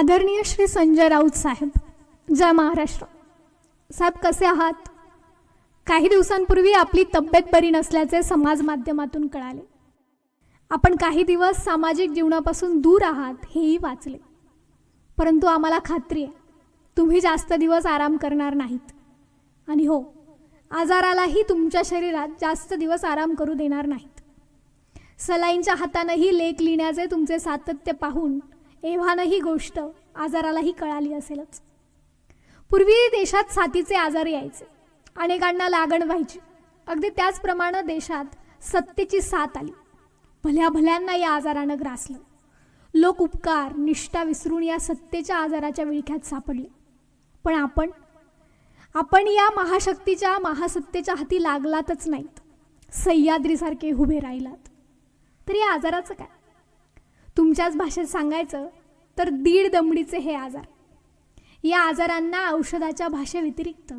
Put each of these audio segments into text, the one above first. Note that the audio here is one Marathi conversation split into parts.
आदरणीय श्री संजय राऊत साहेब जय महाराष्ट्र. साहेब कसे आहात? काही दिवसांपूर्वी आपली तब्येत बरी नसल्याचे समाज माध्यमातून कळाले. आपण काही दिवस सामाजिक जीवनापासून दूर आहात हेही वाचले. परंतु आम्हाला खात्री आहे तुम्ही जास्त दिवस आराम करणार नाहीत. आणि हो आजारालाही तुमच्या शरीरात जास्त दिवस आराम करू देणार नाहीत. सलाईनच्या हातानंही लेख लिहिण्याचे तुमचे सातत्य पाहून एव्हानं ही गोष्ट आजारालाही कळाली असेलच. पूर्वी देशात साथीचे आजार यायचे. अनेकांना लागण व्हायची. अगदी त्याचप्रमाणे देशात सत्तेची साथ आली. भल्या भल्यांना या आजारानं ग्रासलं. लोक उपकार निष्ठा विसरून या सत्तेच्या आजाराच्या विळख्यात सापडले. पण आपण आपण या महाशक्तीच्या महासत्तेच्या हाती लागलातच नाहीत. सह्याद्रीसारखे उभे राहिलात. तर या आजाराचं काय? तुमच्याच भाषेत सांगायचं तर दीड दमडीचे हे आजार. या आजारांना औषधाच्या भाषेव्यतिरिक्त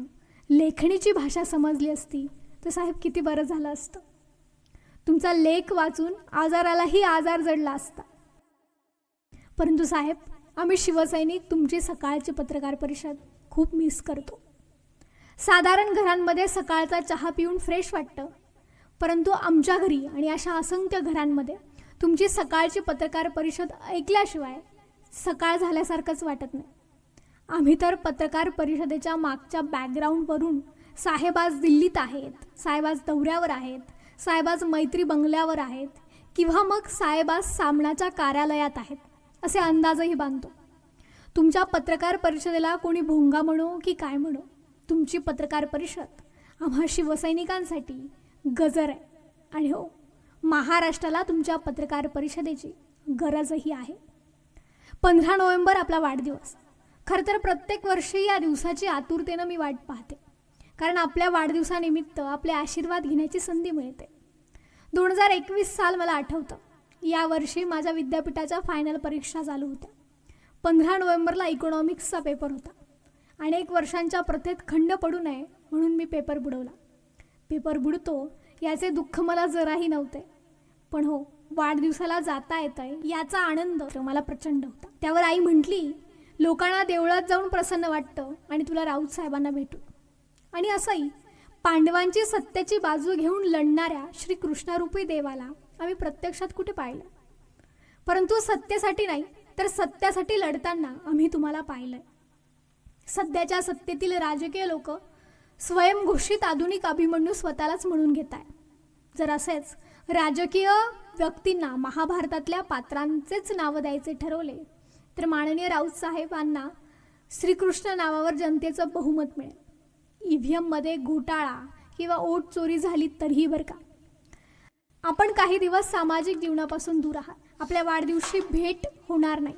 लेखणीची भाषा समजली असती तर साहेब किती बरं झालं असतं. तुमचा लेख वाचून आजारालाही आजार जडला असता. परंतु साहेब आम्ही शिवसैनिक तुमची सकाळची पत्रकार परिषद खूप मिस करतो. साधारण घरांमध्ये सकाळचा चहा पिऊन फ्रेश वाटतं. परंतु आमच्या घरी आणि अशा असंख्य घरांमध्ये तुमची सकाळची पत्रकार परिषद ऐकल्याशिवाय सकाळ झाल्यासारखंच वाटत नाही. आम्ही तर पत्रकार परिषदेच्या मागच्या बॅकग्राऊंडवरून साहेब आज दिल्लीत आहेत साहेब आज दौऱ्यावर आहेत साहेब आज मैत्री बंगल्यावर आहेत किंवा मग साहेब आज सामनाच्या कार्यालयात आहेत असे अंदाजही बांधतो. तुमच्या पत्रकार परिषदेला कोणी भोंगा म्हणो की काय म्हणो तुमची पत्रकार परिषद आम्हा शिवसैनिकांसाठी गजर आहे. आणि हो महाराष्ट्राला तुमच्या पत्रकार परिषदेची गरजही आहे. पंधरा नोव्हेंबर आपला वाढदिवस. खरं तर प्रत्येक वर्षी या दिवसाची आतुरतेनं मी वाट पाहते. कारण आपल्या वाढदिवसानिमित्त आपले आशीर्वाद घेण्याची संधी मिळते. दोन हजार एकवीस साल मला आठवतं. यावर्षी माझ्या विद्यापीठाच्या फायनल परीक्षा चालू होत्या. पंधरा नोव्हेंबरला इकॉनॉमिक्सचा पेपर होता. अनेक वर्षांच्या प्रथेत खंड पडू नये म्हणून मी पेपर बुडवला. पेपर बुडतो याचे दुःख मला जराही नव्हते. पण हो वाढदिवसाला जाता येत आहे याचा आनंद मला प्रचंड होता. त्यावर आई म्हटली लोकांना देवळात जाऊन प्रसन्न वाटतं आणि तुला राऊत साहेबांना भेटू आणि असंही पांडवांची सत्याची बाजू घेऊन लढणाऱ्या श्री कृष्णारूपी देवाला आम्ही प्रत्यक्षात कुठे पाहिलं? परंतु सत्तेसाठी नाही तर सत्यासाठी लढताना आम्ही तुम्हाला पाहिलंय. सध्याच्या सत्तेतील राजकीय लोक स्वयंघोषित आधुनिक अभिमन्यू स्वतःलाच म्हणून घेत आहे जर असेच राजकीय व्यक्तींना महाभारतातल्या पात्रांचेच नावं द्यायचे ठरवले तर माननीय राऊत साहेबांना श्रीकृष्ण नावावर जनतेचं बहुमत मिळेल. ई व्ही एममध्ये घोटाळा किंवा ओट चोरी झाली तरीही बरं का? आपण काही दिवस सामाजिक जीवनापासून दूर आहात. आपल्या वाढदिवशी भेट होणार नाही.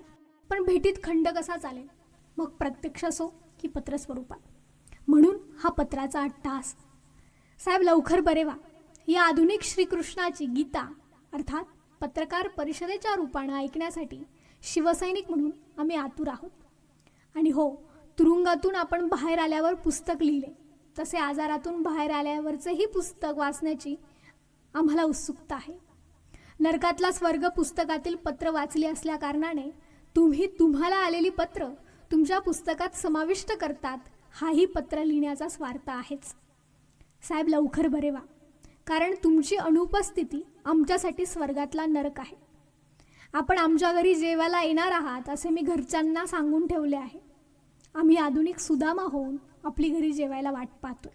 पण भेटीत खंड कसा चालेल? मग प्रत्यक्ष असो की पत्र स्वरूपात हा पत्राचा अट्टहास साहेब लवकर बरे वा या आधुनिक श्रीकृष्णाची गीता अर्थात पत्रकार परिषदेच्या रूपानं ऐकण्यासाठी शिवसैनिक म्हणून आम्ही आतुर आहोत. आणि हो तुरुंगातून आपण बाहेर आल्यावर पुस्तक लिहिले. तसे आजारातून बाहेर आल्यावरचंही पुस्तक वाचण्याची आम्हाला उत्सुकता आहे. नरकातला स्वर्ग पुस्तकातील पत्र वाचली असल्याकारणाने तुम्ही तुम्हाला आलेली पत्र तुमच्या पुस्तकात समाविष्ट करतात हाही पत्र लिहिण्याचा स्वार्थ आहेच. साहेब लवकर बरे व्हा. कारण तुमची अनुपस्थिती आमच्यासाठी स्वर्गातला नरक आहे. आपण आमच्या घरी जेवायला येणार आहात असे मी घरच्यांना सांगून ठेवले आहे. आम्ही आधुनिक सुदामा होऊन आपली घरी जेवायला वाट पाहतोय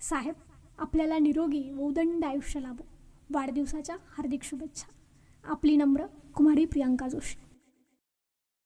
साहेब आपल्याला निरोगी व उदंड आयुष्य लाभो. वाढदिवसाच्या हार्दिक शुभेच्छा. आपली नम्र कुमारी प्रियांका जोशी.